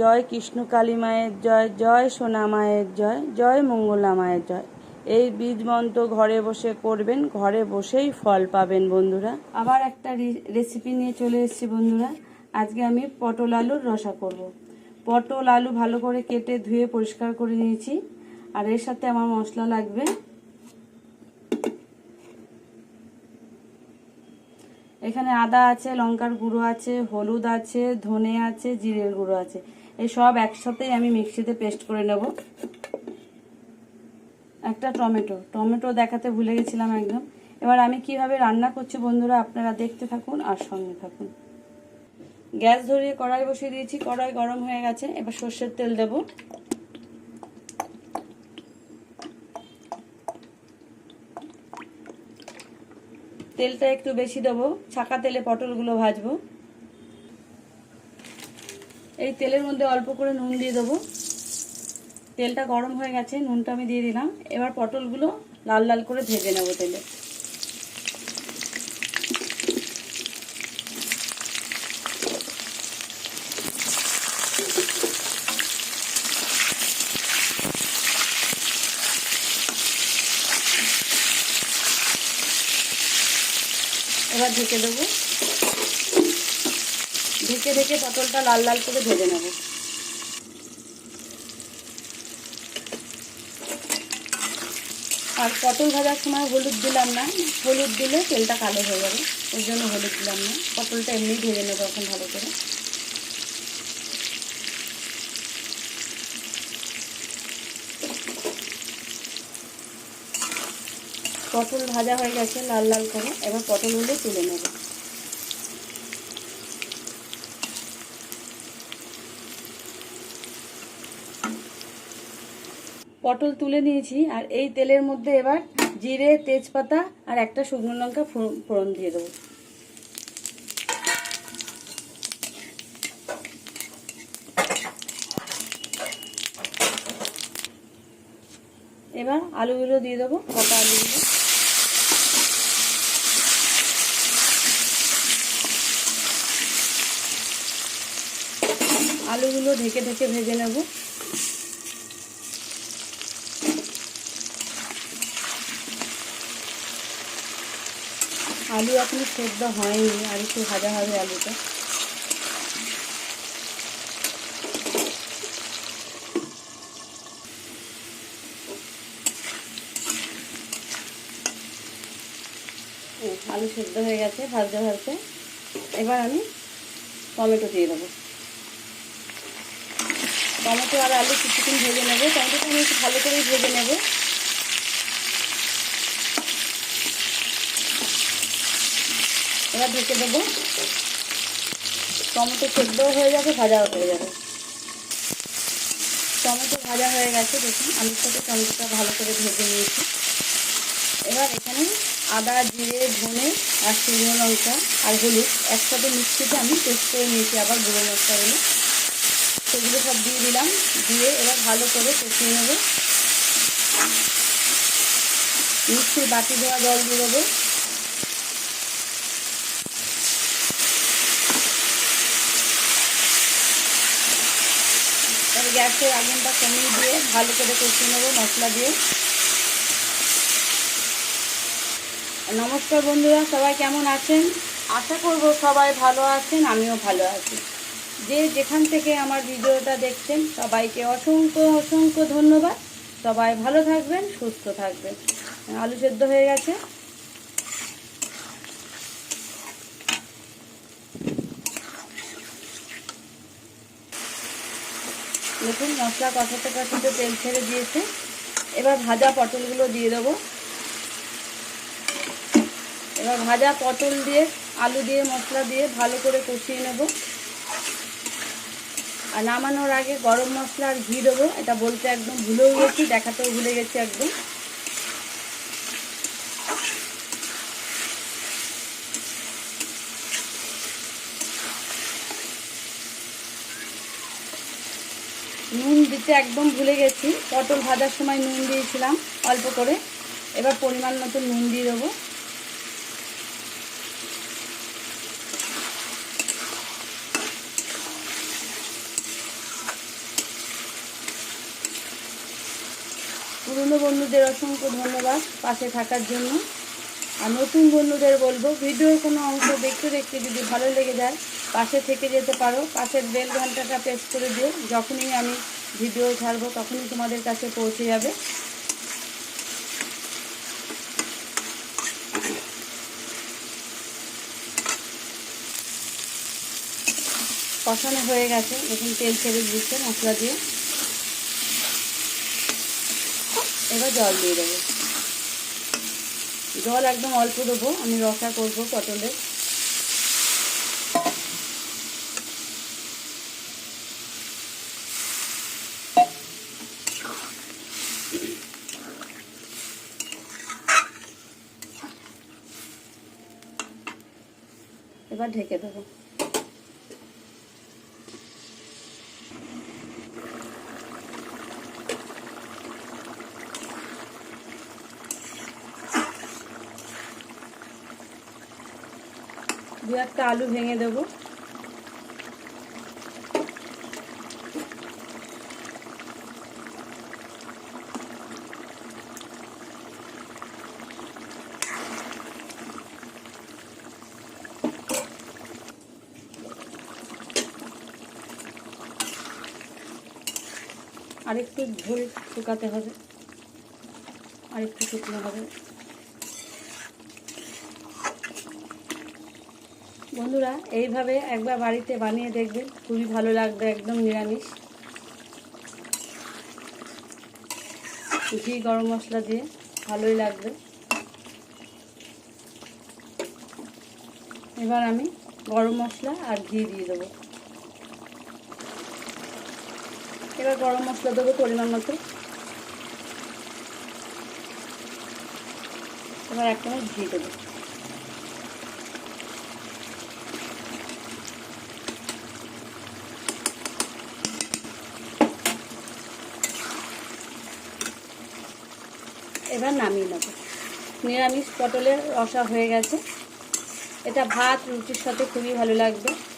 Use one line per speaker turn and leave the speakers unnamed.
জয় কৃষ্ণ কালী মায়ের জয় জয় সোনা মায়ের জয় জয় মঙ্গলা মায়ের জয়। এই বীজ মন্ত্র ঘরে বসে করবেন, ঘরে বসেই ফল পাবেন বন্ধুরা। আবার একটা রেসিপি নিয়ে চলে এসেছি বন্ধুরা। আজকে আমি পটল আলুর রসা করব। পটল আলু ভালো করে কেটে ধুয়ে পরিষ্কার করে নিয়েছি। আর এর সাথে আমার মশলা লাগবে। এখানে আদা আছে, লঙ্কার গুঁড়ো আছে, হলুদ আছে, ধনে আছে, জিরের গুঁড়ো আছে। এই সব একসাথেই আমি মিক্সিতে পেস্ট করে নেব। একটা টমেটো। টমেটো দেখাতে ভুলে গেছিলাম একদম। এবার আমি কীভাবে রান্না করছি বন্ধুরা, আপনারা দেখতে থাকুন আর সঙ্গে থাকুন। গ্যাস ধরিয়ে কড়াই বসিয়ে দিয়েছি। কড়াই গরম হয়ে গেছে। এবার সর্ষের তেল দেব। তেলটা একটু বেশি দেবো। ছাকা তেলে পটলগুলো ভাজবো। এই তেলের মধ্যে অল্প করে নুন দিয়ে দেবো। তেলটা গরম হয়ে গেছে, নুনটা আমি দিয়ে দিলাম। এবার পটলগুলো লাল লাল করে ভেজে নেব তেলে। এবার ঢেকে দেবো। ঢেকে ঢেকে পটলটা লাল লাল করে ভেজে নেব। আর পটল ভাজার সময় হলুদ দিলাম না, হলুদ দিলে তেলটা কালো হয়ে যাবে ওই জন্য হলুদ দিলাম না, পটলটা এমনি ভেজে নেব এখন ভালো করে। পটল ভাজা হয়ে গেছে লাল লাল করে, এবার পটলগুলো তুলে নেব। পটল তুলে নিয়েছি, আর এই তেলের মধ্যে এবার জিরে, তেজপাতা আর একটা শুকনো লঙ্কা ফোড়ন দিয়ে দেবো। এবার আলুগুলো দিয়ে দেবো, কটা আলুগুলো। আলুগুলো ঢেকে ঢেকে ভেজে নেব। আলু এখনও সেদ্ধ হয়নি, আর একটু ভাজা হবে আলুটা। আলু সেদ্ধ হয়ে গেছে, ভাজতে ভাজতে। এবার আমি টমেটো দিয়ে দেবো। টমেটো আর আলু কিছুক্ষণ ভেজে নেব। টমেটোটা আমি একটু ভালো করেই ভেজে নেব। এবার ঢেকে দেবো। টমেটো সেদ্ধ হয়ে যাবে ভাজাও হয়ে যাবে টমেটো ভাজা হয়ে গেছে, দেখুন, আলুর সাথে টমেটোটা ভালো করে ভেজে নিয়েছি। এবার এখানে আদা, জিরে, ধনে আর শুকনো লঙ্কা আর হলুদ একসাথে মিক্সিতে আমি পেস্ট করে নিয়েছি, আবার গুঁড়ো মশলাগুলো সেগুলো সব দিয়ে দিলাম, দিয়ে এবার ভালো করে কষিয়ে নেব। মিক্সির বাটি ধোয়া জল দিয়ে দেবো। গ্যাসের আগুনটা কমিয়ে দিয়ে ভালো করে কষিয়ে নেব মশলা দিয়ে। নমস্কার বন্ধুরা, সবাই কেমন আছেন? আশা করব সবাই ভালো আছেন, আমিও ভালো আছি। যে যেখান থেকে আমার ভিডিওটা দেখছেন, সবাইকে অসংখ্য অসংখ্য ধন্যবাদ। সবাই ভালো থাকবেন, সুস্থ থাকবেন। আলু সেদ্ধ হয়ে গেছে। দেখুন মশলা কষাতে কষাতে তেল ছেড়ে দিয়েছে। এবার ভাজা পটলগুলো দিয়ে দেবো। এবার ভাজা পটল দিয়ে, আলু দিয়ে, মশলা দিয়ে ভালো করে কষিয়ে নেব। আর নামানোর আগে গরম মশলা আর ঘি দেবো। এটা বলতে একদম ভুলেও গেছি, দেখাতেও ভুলে গেছি একদম। নুন দিতে একদম ভুলে গেছি। পটল ভাজার সময় নুন দিয়েছিলাম অল্প করে। এবার পরিমাণ মতো নুন দিয়ে দেবো। পুরনো বন্ধুদের অসংখ্য ধন্যবাদ পাশে থাকার জন্য। আর নতুন বন্ধুদের বলব, ভিডিওর কোনো অংশ দেখতে দেখতে যদি ভালো লেগে যায়, পাশে থেকে যেতে পারো। পাশের বেল ঘন্টাটা প্রেস করে দিও। যখনই আমি ভিডিও ছাড়বো, তখনই তোমাদের কাছে পৌঁছে যাবে। কষানো হয়ে গেছে। দেখুন তেল ছেড়ে দিচ্ছে, মশলা দিয়ে। এবার জল দিয়ে দেবো। জল একদম অল্প দেবো আমি রসা করব পটলের। এবার ঢেকে দেবো। দু একটা আলু ভেঙে দেবো। আরেকটু ঝোল শুকাতে হবে। আরেকটু শুকনো হবে। বন্ধুরা, এইভাবে একবার বাড়িতে বানিয়ে দেখবেন। খুবই ভালো লাগবে, একদম নিরামিষ। ঘি গরম মশলা দিয়ে ভালোই লাগবে। এবার আমি গরম মশলা আর ঘি দিয়ে দেবো। এবার গরম মশলা দেবো পরিমাণ মতো। এবার এক চামচ ঘি দেবো। এবার নামিয়ে নেব। নিরামিষ পটলের রসা হয়ে গেছে। এটা ভাত, রুটির সাথে খুবই ভালো লাগবে।